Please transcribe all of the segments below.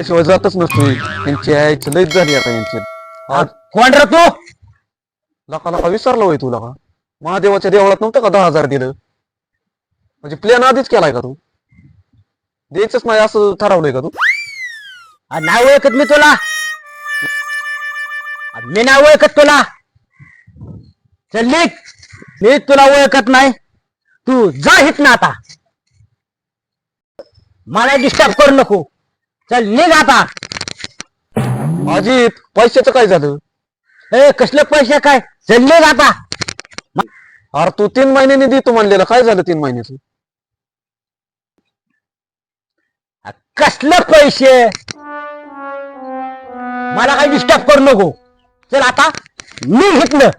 त्याशिवाय जातच नसतोय त्यांची आईची लय झाली आता यांची. कोण राहतो तू! लका लका विसरला होय तू लका महादेवाच्या देवळात नव्हतं का दहा हजार दिलं? म्हणजे प्लॅन आधीच केलाय का तू? द्यायचंच नाही असं ठरवलंय का तू? नाव नाही ओळखत मी तुला. मी नाही ओळखत तुला. चल मी तुला ओळखत नाही. तू जा हित ना आता. मला डिस्टर्ब करू नको. चल निघ आता. अजित पैशाचं काय झालं? ए कसले पैसे काय? चल निघ आता. अरे तू तीन महिन्यांनी देतो म्हणलेलं. काय झालं तीन महिन्याचं? आ, कसले पैसे? मला काही डिस्टर्ब करू नको. चल आता. निघ हितनं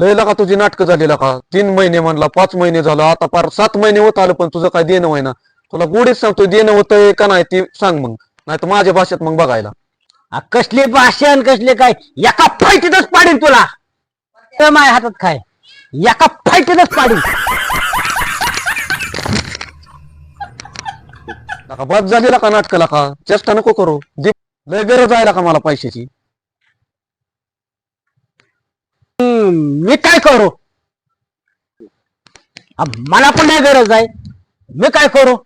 लय का तुझी नाटकं झालेला का तीन महिने म्हणला पाच महिने झालं. आता पार सात महिने होत आलं पण तुझं काय देणं होईना. तुला गोडीच सांगतोय देणं होतंय का नाही ते सांग मग. नाही तर माझ्या भाषेत मग बघायला. आ, कसले भाषण कसले काय? एका फाईटीतच पाडीन तुला. तर माझ्या हातात काय एका फाईटीतच पाडीन. नका बस झालेला का नाटकाला का चेष्टा नको करू. दे लय गरज आहे का मला पैशाची. हम्म, मी काय करू? आ, मला पण नाही गरज आहे. मी काय करू?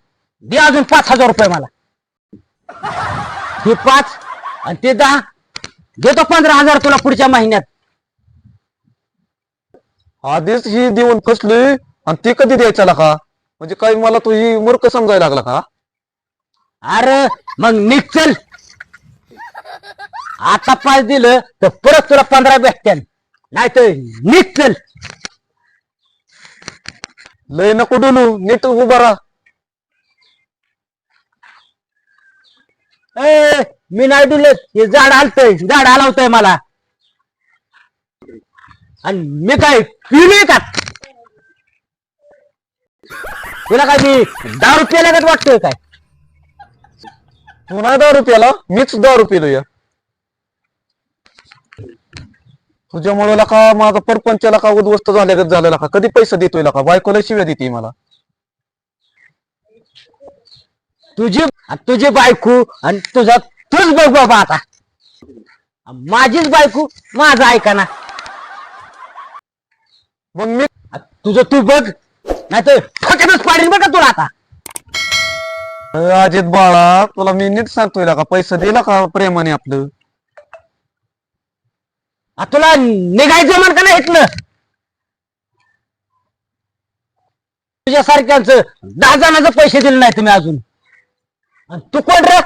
दे अजून पाच हजार रुपये मला. हे पाच आणि ते दहा. देतो पंधरा हजार तुला पुढच्या महिन्यात. आधीच ही देऊन फसली आणि ती कधी द्यायचा का? म्हणजे काय मला तू ही मूर्ख समजायला लागला का? अरे मग निघ चल. आता पाच दिलं तर परत तुला पंधरा भेटत्यान. नाही तर निघ चल. लय नको डोलू नीट उभा राहा. ए मी नाही डुलत हे झाड हलतय झाड हलवतय मला. आणि मी काय पिलोय का? तुला काय मी दारू प्यायला वाटतोय काय? तू नाही दारू प्याला मीच दारू पिलो या तुझ्यामुळे का माझा परपंचाला का उद्ध्वस्त झाल्यागत झालेला का? कधी पैसा देतोय का? बायकोला शिव्या देते मला. तुझी तुझी बायको आणि तुझा तूच बघ बाबा आता. माझीच बायको माझा ऐका ना. मग मी तुझं तू बघ. नाही तर पाडील बघा तुला आता? अजित बाळा तुला मी नीट सांगतोय का? पैसा दिला का प्रेमाने आपलं? आ, तुला निघायचं म्हण का नाही इथलं तुझ्या सारख्यांच दहा जणांचे पैसे दिले नाही तुम्ही अजून. आणि तू कोण रे?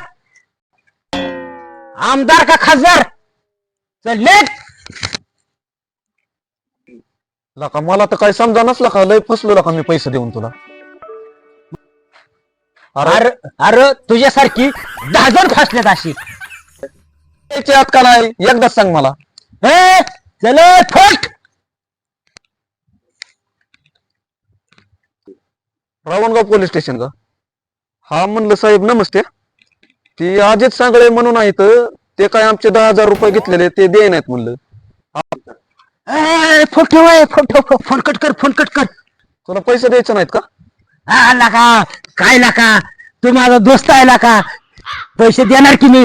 आमदार का खासदार? चल लेट लका मला तर काही समजा नसला का लय फसलो का मी पैसे देऊन तुला. अरे अरे अरे तुझ्यासारखी दहा जण फासल्यात अशी. आत का नाही एकदाच सांग मला. ए चल फट! रावणगाव पोलीस स्टेशन का? हा म्हणलं साहेब नमस्ते. ती अजित सांगळे म्हणून आहेत ते काय आमचे दहा हजार रुपये घेतलेले ते दे नाहीत म्हणलं. ए फोन ठेव ए, फोन ठेव फोन कट कर फोन कट कर. तुला पैसे द्यायचे नाहीत का? हा लाका काय लाका तू माझा दोस्त आहे लाका पैसे देणार की मी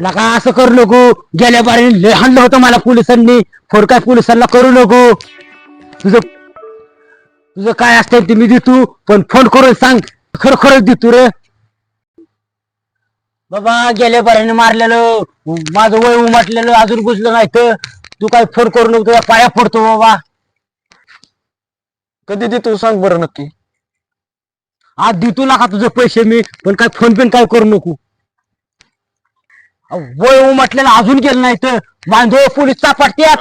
लाका असं करू नको. गेल्या बारी लय हाणलं होतं मला पोलिसांनी. फोन काय पोलिसांना करू नको. तुझं तुझं काय असतं ते मी देतो पण फोन करून सांग. खरोखरच देतो रे. बाबा गेल्या बारीने मारलेलं माझं वय उमटलेलं अजून गुजलं नाही तर तू काय फोन करू नको तुझ्या पाया पडतो बाबा. कधी देतो सांग बरं नक्की. आज देतो नका तुझे पैसे मी पण काय फोन पेन काय करू नको. वय उमटलेलं अजून गेलं नाही तर मांडव पोलीस चापटत्यात.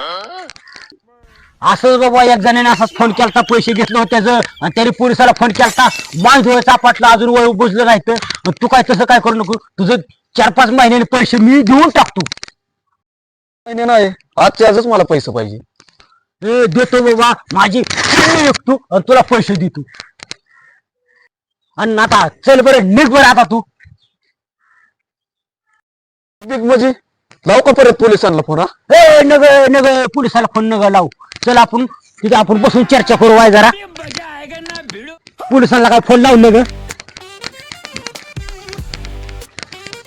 असंच बाबा एक जणाने असाच फोन केलता पैसे घेतलं होतं त्याचं आणि त्याने पोलिसाला फोन केलता. मांडव चापटला अजून वय बुजलं नाही तर. तू काय तसं काय करू नको? तुझं चार पाच महिन्याने पैसे मी देऊन टाकतो. महिने नाही. आजच्या आजच मला पैसे पाहिजे. ए, देतो बाबा. माझी चिमणी विकतो आणि तुला पैसे देतो. आणि आता चल बरं निघ बरं आता तू. बिग म्हणजे? लाव का परत पोलिसांना फोन हा? ए नग नग पोलिसाला फोन नग लावू. चल आपण तिथे आपण बसून चर्चा करू वाय जरा. पोलिसांना काय फोन लावू ग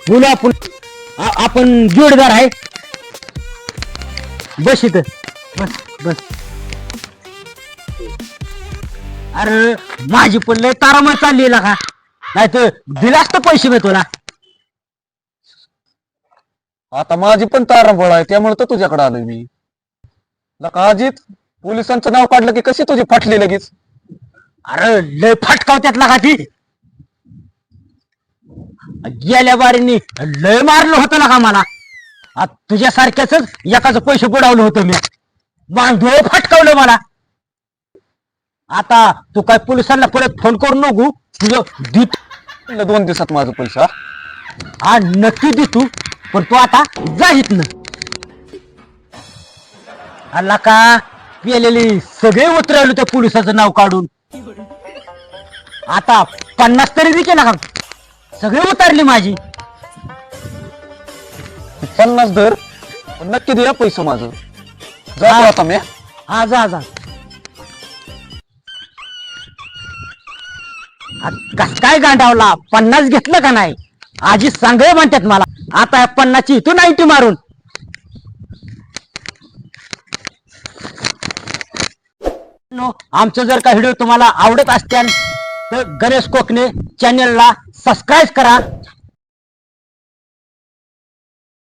बोलू आपण. आपण जोडीदार आहे. बस इथं. बस बस. अरे माझी पण लय तारामळ चालली का नाही तर दिलास तर पैसे मी तुला. आता माझी पण तारांबळ आहे त्यामुळे तर तुझ्याकडे आलोय मी. अजित. पोलिसांचं नाव काढलं की कशी तुझी फाटली लगेच? अरे लय फटकावत्यात का ती. गेल्या बारीनी लय मारलं होतं ना का मला. आ, तुझ्यासारख्याच एकाच पैसे बुडावलं होतं मी. बांधव फटकावलं मला. आता तू काय पोलिसांना परत फोन करू नको तुझं देत दोन दिवसात माझं पैसा हा? नक्की दे तू पण तू आता जा इथनं. आला का? पेलेली सगळे उतरवले त्या पोलिसाचं नाव काढून. आता पन्नास तरी बी केला का? सगळे उतरली माझी. पन्नास धर पण नक्की दे पैसा माझं. जातो आता मी. हा जा जा. आ, कस काय गांडावला? पन्नास घेतलं का नाही? आजी सांगळे म्हणतात मला आता या पन्नासची तू नाईन्टी मारून. मित्रांनो आमचं जर का व्हिडिओ तुम्हाला आवडत असतील तर गणेश कोकणे चॅनेलला सबस्क्राईब करा.